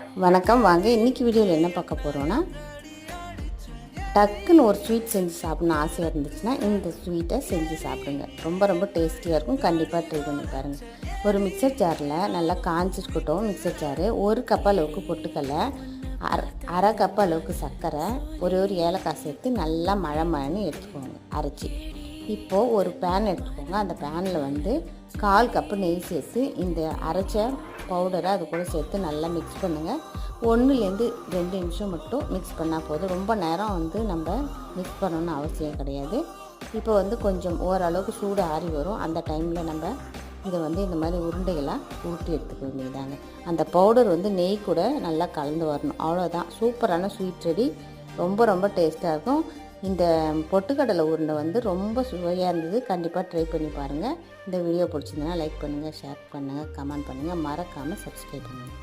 வணக்கம். வாங்க இன்றைக்கி வீடியோவில் என்ன பார்க்க போகிறோன்னா டக்குன்னு ஒரு ஸ்வீட் செஞ்சு சாப்பிட்ணும் ஆசையாக இருந்துச்சுன்னா இந்த ஸ்வீட்டை செஞ்சு சாப்பிடுங்க. ரொம்ப ரொம்ப டேஸ்டியாக இருக்கும். கண்டிப்பாக ட்ரை பண்ணி பாருங்கள் ஒரு மிக்சர் ஜாரில் நல்லா காஞ்சிருக்கட்டும் மிக்சர் ஜாரு ஒரு கப் அளவுக்கு பொட்டுக்கடலை அரை அரை கப் அளவுக்கு சர்க்கரை ஒரு ஒரு ஏலக்காய் சேர்த்து நல்லா மழை மழைன்னு எடுத்துக்கோங்க. அரைச்சி. இப்போது ஒரு பேன் எடுத்துக்கோங்க. அந்த பேனில் வந்து கால் கப்பு நெய் சேர்த்து இந்த அரைச்ச பவுடரை அது கூட சேர்த்து நல்லா மிக்ஸ் பண்ணுங்கள் ஒன்றுலேருந்து ரெண்டு நிமிஷம் மட்டும் மிக்ஸ் பண்ணால் போதும். ரொம்ப நேரம் வந்து நம்ம மிக்ஸ் பண்ணணும்னு அவசியம் கிடையாது. இப்போ வந்து கொஞ்சம் ஓரளவுக்கு சூடு ஆறி வரும். அந்த டைமில் நம்ம இதை வந்து இந்த மாதிரி உருண்டைகளாக ஊட்டி எடுத்துக்க வேண்டியதாங்க அந்த பவுடர் வந்து நெய் கூட நல்லா கலந்து வரணும். அவ்வளோதான் சூப்பரான ஸ்வீட் ரெடி ரொம்ப ரொம்ப டேஸ்ட்டாக இருக்கும். இந்த பொட்டுக்கடலை உருண்டை வந்து ரொம்ப சுவையாக இருந்தது. கண்டிப்பாக ட்ரை பண்ணி பாருங்கள் இந்த வீடியோ பிடிச்சிருந்தனா லைக் பண்ணுங்கள் ஷேர் பண்ணுங்கள் கமெண்ட் பண்ணுங்கள் மறக்காமல் சப்ஸ்கிரைப் பண்ணுங்கள்